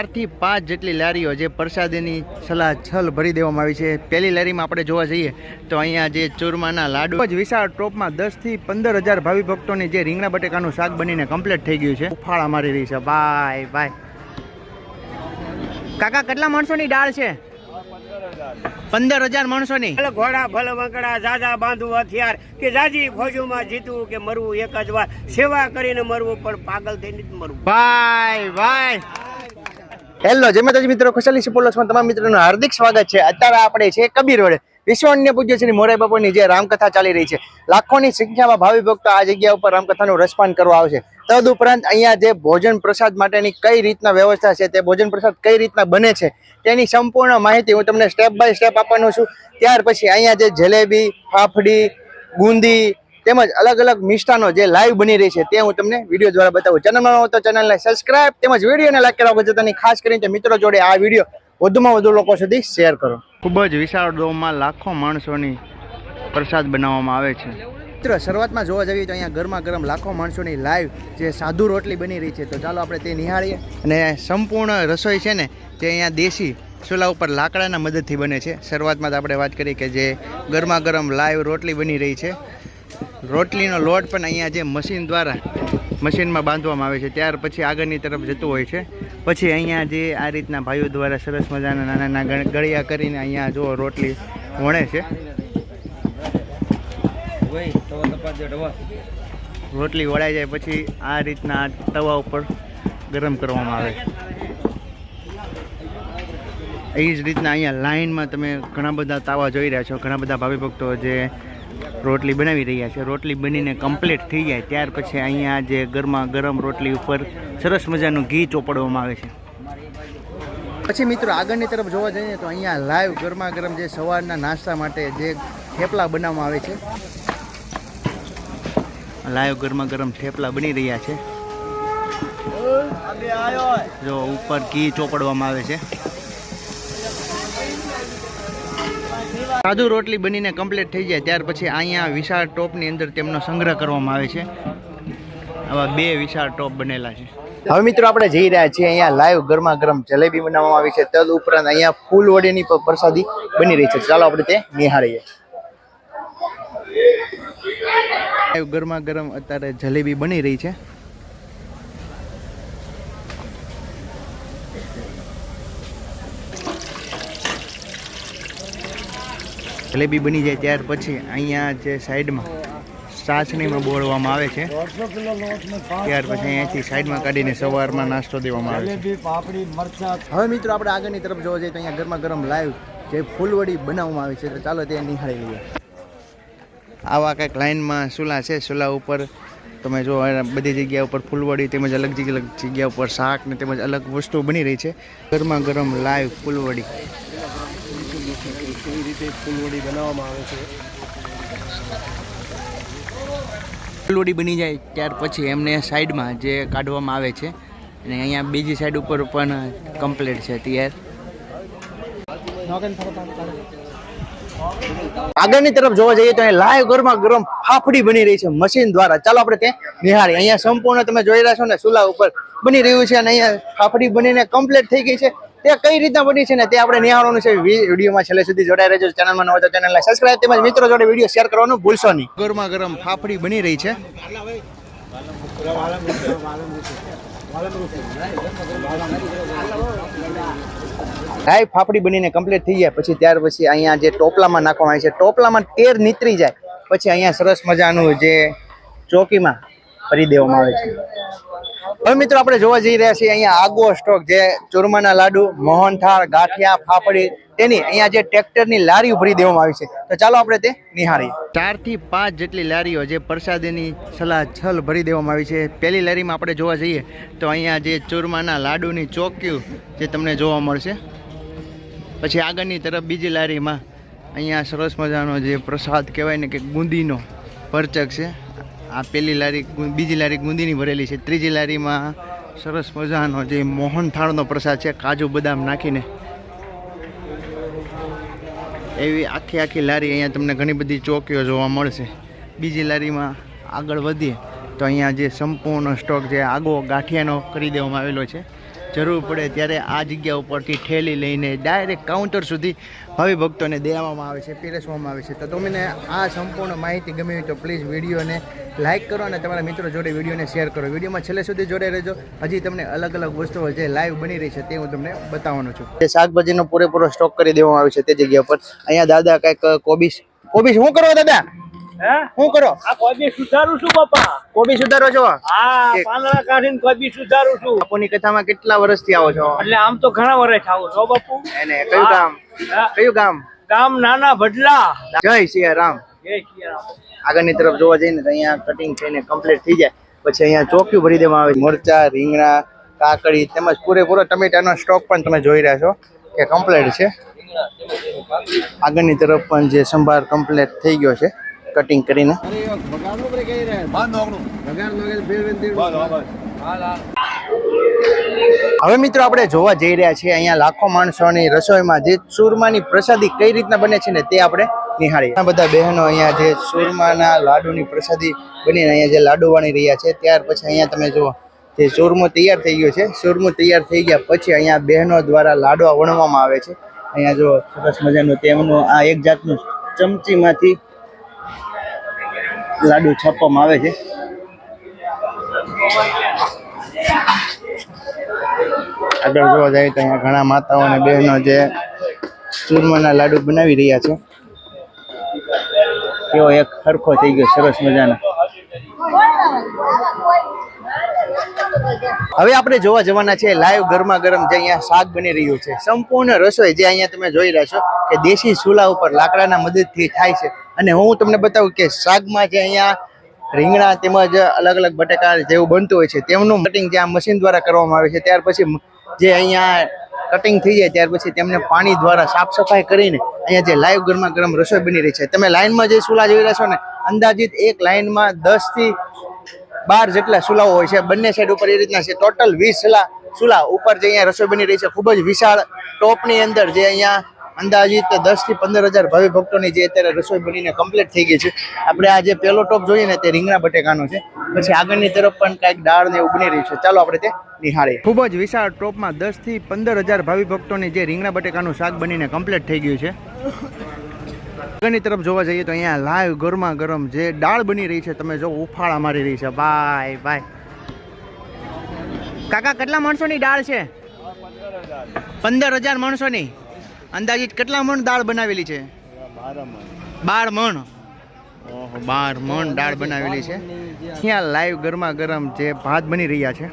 ચારથી પાંચ જેટલી લારીઓ જે પ્રસાદીની સલાહ છલ ભરી દેવામાં આવી છે. પહેલી લારીમાં આપણે જોવા જઈએ તો અહીંયા જે ચૂરમાના લાડુ જ વિશાળ ટોપમાં દસથી પંદર હજાર ભાવિ ભક્તોની જે રીંગણા બટેકાનું શાક બનીને કમ્પ્લીટ થઈ ગયું છે. ઉફાળા મારી રહી છે. Bye bye. કાકા કેટલા માણસોની દાળ છે? પંદર હજાર માણસોની. ની ઘોડા ભલ વંકડા જાજા બાંધવું હથિયાર કે જાજી ફોજોમાં જીતવું કે મરવું એક જ વાર. સેવા કરીને મરવું પણ પાગલ થઈને જ મરવું. ભાઈ ભાઈ હેલો જય માતાજી મિત્રો. ખુશાલી સિપોલોસમાં તમામ મિત્રોનું હાર્દિક સ્વાગત છે. અત્યારે આપણે છે કબીર વડે. વિશ્વ અન્ય પૂજ્ય શ્રી મોરાઈ બાપુની જે રામકથા ચાલી રહી છે. લાખોની સંખ્યામાં ભાવિ ભક્તો આ જગ્યા ઉપર રામકથાનું રસપાન કરવા આવશે. તદ ઉપરાંત અહીંયા જે ભોજન પ્રસાદ માટેની કઈ રીતના વ્યવસ્થા છે, તે ભોજન પ્રસાદ કઈ રીતના બને છે, તેની સંપૂર્ણ માહિતી હું તમને સ્ટેપ બાય સ્ટેપ આપવાનો છું. ત્યાર પછી અહીંયા જે જલેબી, ફાફડી બુંદી તેમજ અલગ અલગ મિષ્ટાનો જે લાઈવ બની રહી છે તે હું તમને વીડિયો દ્વારા બતાવું. ચેનલમાં હો તો ચેનલને સબસ્ક્રાઇબ તેમજ વિડીયોને લાઈક કરવા જતાની ખાસ કરીને મિત્રો જોડે આ વીડિયો વધુમાં વધુ લોકો સુધી શેર કરો. ખૂબ જ વિશાળ ડોમમાં લાખો માણસોની પ્રસાદ બનાવવામાં આવે છે. મિત્રો શરૂઆતમાં જોવા જઈએ તો અહીંયા ગરમા ગરમ લાખો માણસોની લાઈવ જે સાધુ રોટલી બની રહી છે. તો ચાલો આપણે તે નિહાળીએ અને સંપૂર્ણ રસોઈ છે ને તે અહીંયા દેશી ચૂલા ઉપર લાકડાના મદદથી બને છે. શરૂઆતમાં આપણે વાત કરી કે જે ગરમા ગરમ લાઈવ રોટલી બની રહી છે. રોટલીનો લોટ પણ અહીંયા જે મશીન દ્વારા મશીનમાં બાંધવામાં આવે છે, ત્યાર પછી આગળની તરફ જતું હોય છે. પછી અહીંયા જે આ રીતના ભાઈઓ દ્વારા સરસ મજાના નાના નાના ગળિયા કરીને અહીંયા જો રોટલી વણે છે. રોટલી વળાઈ જાય પછી આ રીતના તવા ઉપર ગરમ કરવામાં આવે. એ જ રીતના અહીંયા લાઇનમાં તમે ઘણા બધા તાવા જોઈ રહ્યા છો. ઘણા બધા ભાવિ ભક્તો જે રોટલી બનાવી રહ્યા છે. રોટલી બનીને કમ્પ્લીટ થઈ જાય. ત્યાર પછી અહીંયા જે ગરમા ગરમ રોટલી ઉપર સરસ મજાનું ઘી ચોપડવામાં આવે છે. પછી મિત્રો આગળની તરફ જોવા જઈએ તો અહીંયા લાઈવ ગરમા ગરમ જે સવારના નાસ્તા માટે જે થેપલા બનાવવામાં આવે છે. લાઈવ ગરમા ગરમ થેપલા બની રહ્યા છે. જો ઉપર ઘી ચોપડવામાં આવે છે. સાદુ રોટલી બનીને કમ્પ્લીટ થઈ જાય ત્યાર પછી અહીંયા વિશાળ ટોપની અંદર તેમનો સંગ્રહ કરવામાં આવે છે. આવા બે વિશાળ ટોપ બનેલા છે. હવે મિત્રો આપણે જઈ રહ્યા છીએ અહીંયા લાઈવ ગરમા ગરમ જલેબી બનાવવામાં આવી છે. તદ ઉપરાંત અહીંયા ફૂલવડીની પણ પ્રસાદી બની રહી છે. ચાલો આપણે તે નિહાળીએ. લાઈવ ગરમા ગરમ અત્યારે જલેબી બની રહી છે. જલેબી બની જાય ત્યાર પછી અહીંયા જે સાઈડમાં ચાસણીમાં બોળવામાં આવે છે. ત્યાર પછી અહીંયાથી સાઈડમાં કાઢીને સવારમાં નાસ્તો દેવામાં આવે છે. હવે મિત્રો આપણે આગળની તરફ જોવા જઈએ તો અહીંયા ગરમા ગરમ લાઈવ જે ફૂલવડી બનાવવામાં આવે છે તો ચાલો ત્યાં નિહાળી લઈએ. આવા કંઈક લાઈનમાં સુલા છે સુલા ઉપર તમે જો બધી જગ્યા ઉપર ફૂલવડી તેમજ અલગ જગ્યા અલગ જગ્યા ઉપર શાક ને તેમજ અલગ વસ્તુ બની રહી છે. ગરમા ગરમ લાઈવ ફૂલવડી. રીતે ફૂલવડી બનાવવામાં આવે છે. ફૂલવડી બની જાય ત્યાર પછી એમને સાઈડમાં જે કાઢવામાં આવે છે અને અહીંયા બીજી સાઈડ ઉપર પણ કમ્પ્લીટ છે તૈયાર. આગળની તરફ જોવા જઈએ તો લાઈવ ગરમા ગરમ ફાફડી બની રહી છે મશીન દ્વારા. ચાલો આપણે તે નિહાળી. અહીંયા સંપૂર્ણ તમે જોઈ રહ્યા છો ને ચૂલા ઉપર બની રહ્યું છે અને અહીંયા ફાફડી બનીને કમ્પ્લીટ થઈ ગઈ છે. તે કઈ રીતના બની છે ને તે આપણે નિહાળવાનું છે. વિડીયોમાં છેલ્લે સુધી જોડાઈ રહેજો. ચેનલમાં ન હોય તો ચેનલને સબસ્ક્રાઇબ તેમજ મિત્રો જોડે વીડિયો શેર કરવાનું ભૂલશો નહીં. ગરમા ગરમ ફાફડી બની રહી છે. લાઈવ ફાફડી બનીને કમ્પ્લીટ થઈ જાય. પછી ત્યાર પછી અહીંયા જે ટોપલામાં નાખવામાં આવે છે ટોપલામાં તેર નીતરી જાય. પછી અહીંયા સરસ મજાનું જે ચોકીમાં ભરી દેવામાં આવે છે. હવે મિત્રો આપણે જોવા જઈ રહ્યા છીએ અહીંયા આગવો સ્ટોક જે ચૂરમાના લાડુ મોહનથાળ ગાંઠિયા, ફાફડી તેની અહીંયા જે ટ્રેક્ટરની લારીઓ ભરી દેવામાં આવી છે. તો ચાલો આપણે તે નિહાળીએ. ચારથી પાંચ જેટલી લારીઓ જે પ્રસાદીની સલાહ છલ ભરી દેવામાં આવી છે. પહેલી લારીમાં આપણે જોવા જઈએ તો અહીંયા જે ચૂરમાના લાડુની ચોક્યું જે તમને જોવા મળશે. પછી આગળની તરફ બીજી લારીમાં અહીંયા સરસ મજાનો જે પ્રસાદ કહેવાય ને કે ગુંદીનો પરચક છે. આ પેલી લારી બીજી લારી ગુંદીની ભરેલી છે. ત્રીજી લારીમાં સરસ મજાનો જે મોહનથાળનો પ્રસાદ છે, કાજુ બદામ નાખીને. એવી આખી આખી લારી અહીંયા તમને ઘણી બધી ચોકીઓ જોવા મળશે. બીજી લારીમાં આગળ વધીએ તો અહીંયા જે સંપૂર્ણ સ્ટોક જે આગો ગાંઠિયાનો કરી દેવામાં આવેલો છે. જરૂર પડે ત્યારે આ જગ્યા ઉપરથી ઠેલી લઈને ડાયરેક્ટ કાઉન્ટર સુધી ભાવિ ભક્તોને દેવામાં આવે છે, પીરસવામાં આવે છે. તો તમને આ સંપૂર્ણ માહિતી ગમી હોય તો પ્લીઝ વિડીયોને લાઇક કરો અને તમારા મિત્રો જોડે વિડીયોને શેર કરો. વિડીયોમાં છેલ્લે સુધી જોડે રહેજો. હજી તમને અલગ અલગ વસ્તુઓ જે લાઈવ બની રહી છે તે હું તમને બતાવવાનો છું. જે શાકભાજીનો પૂરેપૂરો સ્ટોક કરી દેવામાં આવે છે તે જગ્યા પર. અહીંયા દાદા કંઈક કોબીસ કોબીસ શું કરો દાદા? શું કરો? આ કોબી સુધારું છું બાપા કોબી સુધારો છો? હા પાંદડા કાઢીને કોબી સુધારું છું. બાપુની કથામાં કેટલા વર્ષથી આવો છો? એટલે આમ તો ઘણા વર્ષ આવો છો બાપુ. એને કયું ગામ? કયું ગામ? ગામ નાના ભડલા. જય સિયા રામ જય શ્રી રામ. આગળની તરફ જોવા જઈએ ને તો અહીંયા કટિંગ થઈને કમ્પ્લીટ થઈ જાય. પછી અહીંયા ચોખ્યું ભરી દેવામાં આવે. મરચા રીંગણા કાકડી તેમજ પૂરેપૂરો ટમેટાનો સ્ટોક પણ તમે જોઈ રહ્યા છો કે કમ્પ્લીટ છે. આગળની તરફ પણ જે સંભાર કમ્પ્લીટ થઈ ગયો છે. કટિંગ કરીને. હવે મિત્રો આપણે જોવા જઈ રહ્યા છીએ અહીંયા લાખો માણસોની રસોઈમાં જે ચૂરમાની પ્રસાદી કઈ રીતના બને છે ને તે આપણે નિહાળીએ. ઘણા બધા બહેનો અહીંયા જે ચૂરમાના લાડુની પ્રસાદી બનીને અહીંયા જે લાડુ વણી રહ્યા છે, ત્યાર પછી અહીંયા તમે જુઓ, જે ચૂરમો તૈયાર થઈ ગયો છે. ચૂરમો તૈયાર થઈ ગયા પછી અહીંયા બહેનો દ્વારા લાડવા વણવામાં આવે છે. અહીંયા જો સરસ મજાનું તેમનું આ એક જાતનું ચમચીમાંથી લાડુ છાપવામાં આવે છે. આગળ જોવા જાય તો અહીંયા ઘણા માતાઓ અને બહેનો જે ચૂરમાના લાડુ બનાવી રહ્યા છે. એવો એક સરખો થઈ ગયો, સરસ મજાનો. હવે આપણે જોવા જવાના છે લાઈવ ગરમા ગરમ જે અહીંયા શાક બની રહ્યું છે. સંપૂર્ણ રસોઈ જે અહીંયા તમે જોઈ રહ્યા છો કે દેશી ચૂલા ઉપર લાકડાના મદદથી થાય છે. અને હું તમને બતાવું કે શાકમાં જે અહીંયા રીંગણા તેમજ અલગ અલગ બટેકા જેવું બનતું હોય છે, તેમનું કટિંગ જે મશીન દ્વારા કરવામાં આવે છે, ત્યાર પછી જે અહીંયા કટિંગ થઈ જાય, ત્યાર પછી તેમને પાણી દ્વારા સાફ સફાઈ કરીને અહીંયા જે લાઈવ ગરમા ગરમ રસોઈ બની રહી છે. તમે લાઇનમાં જે સુલા જોઈ રહ્યા છો ને, અંદાજિત એક લાઇનમાં દસથી બાર જેટલા સુલાઓ હોય છે. બંને સાઈડ ઉપર એ રીતના છે. ટોટલ વીસ સુલા સુલા ઉપર જે અહીંયા રસોઈ બની રહી છે. ખૂબ જ વિશાળ ટોપની અંદર જે અહીંયા અંદાજિત દસથી પંદર હજાર ભાવિ ભક્તોની જે અત્યારે રસોઈ બનીને કમ્પ્લીટ થઈ ગઈ છે. આપણે આ જે પહેલો ટોપ જોઈએ ને તે રીંગણા બટેકાનો છે. પછી આગળની તરફ પણ કાંઈક દાળ ને એવું બની રહ્યું છે. ચાલો આપણે તે નિહાળીએ. ખૂબ જ વિશાળ ટોપમાં દસથી પંદર હજાર ભાવિ ભક્તોની જે રીંગણા બટેકાનું શાક બનીને કમ્પ્લીટ થઈ ગયું છે. આગળની તરફ જોવા જઈએ તો અહીંયા લાઈવ ગરમા ગરમ જે દાળ બની રહી છે, તમે જો ઉફાળા મારી રહી છે. ભાઈ ભાઈ. કાકા, કેટલા માણસોની દાળ છે? પંદર હજાર માણસોની? અંદાજિત કેટલા મણ દાળ બનાવેલી છે? બાર મણ. ઓહો. બાર મણ દાળ બનાવેલી છે. ત્યાં લાઈવ ગરમા ગરમ જે ભાત બની રહ્યા છે?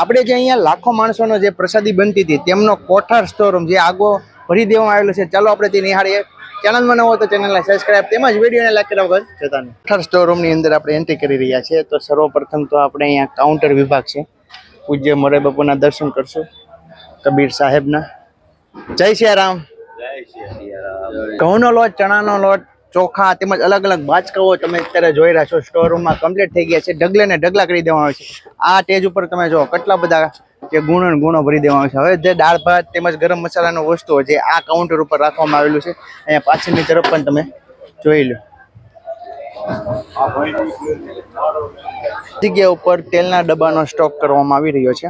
આપણે જે અહીંયા લાખો માણસોનો જે પ્રસાદી બનતી હતી તેમનો કોઠાર સ્ટોર રૂમ જે આગો ભરી દેવામાં આવેલો છે. ચાલો આપણે તે નિહાળીએ. ચેનલમાં નવો તો ચેનલને સબસ્ક્રાઇબ તેમજ વિડીયોને લાઈક કરવા વગર જતા નહીં કોઠાર સ્ટોર રૂમની અંદર આપણે એન્ટ્રી કરી રહ્યા છીએ. તો સર્વપ્રથમ તો આપણે અહીંયા કાઉન્ટર વિભાગ છે. પૂજ્ય મોરે બાપુના દર્શન કરશું, કબીર સાહેબના. જય શ્રી રામ. ઘઉંનો લોટ, ચણાનો લોટ, ચોખા તેમજ અલગ અલગ બાચકાઓ તમે અત્યારે જોઈ રહ્યા છો. સ્ટોર રૂમમાં કમ્પ્લીટ થઈ ગયા છે. ઢગલે ને ઢગલા કરી આવે છે. આ સ્ટેજ ઉપર તમે જો કેટલા બધા જે ગુણો ગુણો ભરી આવે છે. હવે જે દાળ ભાત તેમજ ગરમ મસાલાનો વસ્તુઓ જે આ કાઉન્ટર ઉપર રાખવામાં આવેલું છે. અહીંયા પાછળની તરફ પણ તમે જોઈ લો. જગ્યા ઉપર તેલના ડબ્બાનો સ્ટોક કરવામાં આવી રહ્યો છે.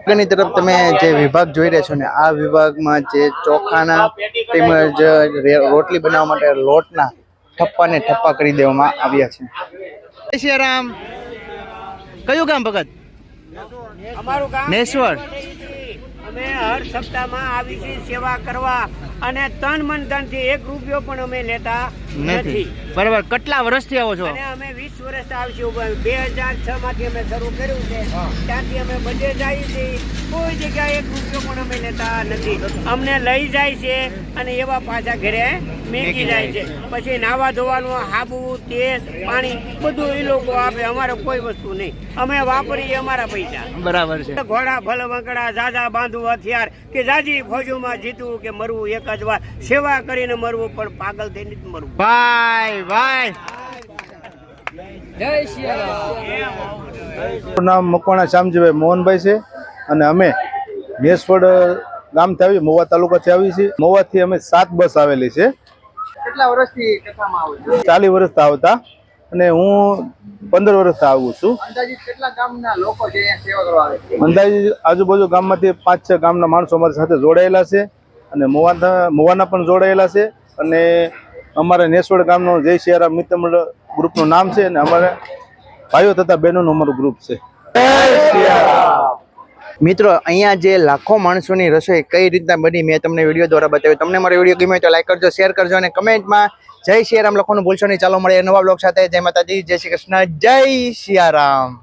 આગળની તરફ તમે જે વિભાગ જોઈ રહ્યા છો ને આ વિભાગમાં જે ચોખાના તેમજ રોટલી બનાવવા માટે લોટના ઠપ્પાને ઠપ્પા કરી દેવામાં આવ્યા છે. જય શ્રી રામ કયું ગામ ભગત? નેશ્વર. અમે હર સપ્તાહમાં આવી છીએ સેવા કરવા અને તન મન ધનથી એક રૂપિયો પણ અમે લેતા નથી. બરાબર. કેટલા વર્ષથી આવો છો? અને અમે વીસ વર્ષ આવીશું. બે હજાર છ માંથી અમે શરૂ કર્યું છે. ત્યાંથી અમે બધે જઈએ છીએ કોઈ જગ્યાએ એક રૂપિયો પણ અમે લેતા નથી. અમને લઈ જાય છે અને એવા પાછા ઘરે મેકી જાય છે. પછી નાવા ધોવાનું હાબુ તેલ પાણી બધું એ લોકો આપે. અમારે કોઈ વસ્તુ નહીં. અમે વાપરીએ અમારા પૈસા. બરાબર છે. ઘોડા ભલ વંકડા જાજા બાંધવું હથિયાર કે જાજી ફોજોમાં જીતવું કે મરવું એક જ વાર સેવા કરીને મરવું પણ પાગલ થઈને જ મરવું. ભાઈ ભાઈ. નામ મકવાણા શ્યામજીભાઈ મોહનભાઈ છે અને અમે મેસવડ ગામથી આવી મોવા તાલુકાથી આવી છીએ. મોવાથી અમે સાત બસ આવેલી છે. કેટલા વર્ષથી ચાલીસ ચાલી વર્ષથી આવતા. અને હું પંદર વર્ષથી આવું છું. અંદાજિત કેટલા ગામના લોકો છે અહીંયા સેવા કરવા આવે છે? અંદાજે આજુબાજુ ગામમાંથી પાંચ છ ગામના માણસો અમારી સાથે જોડાયેલા છે અને મોવાના મોવાના પણ જોડાયેલા છે અને અમારા નેસવડ ગામનો જય સિયારામ મિત્ર મંડળ ગ્રુપનું નામ છે અને અમારા ભાઈઓ તથા બહેનોનું અમારું ગ્રુપ છે. મિત્રો અહીંયા જે લાખો માણસોની રસોઈ કઈ રીતના બની મેં તમને વીડિયો દ્વારા બતાવ્યું. તમને મારો વીડિયો ગમ્યો તો લાઈક કરજો શેર કરજો અને કમેન્ટમાં જય સિયારામ લખવાનું ભૂલશો નહીં ચાલો મળે નવા બ્લોગ સાથે જય માતાજી જય શ્રી કૃષ્ણ જય સિયારામ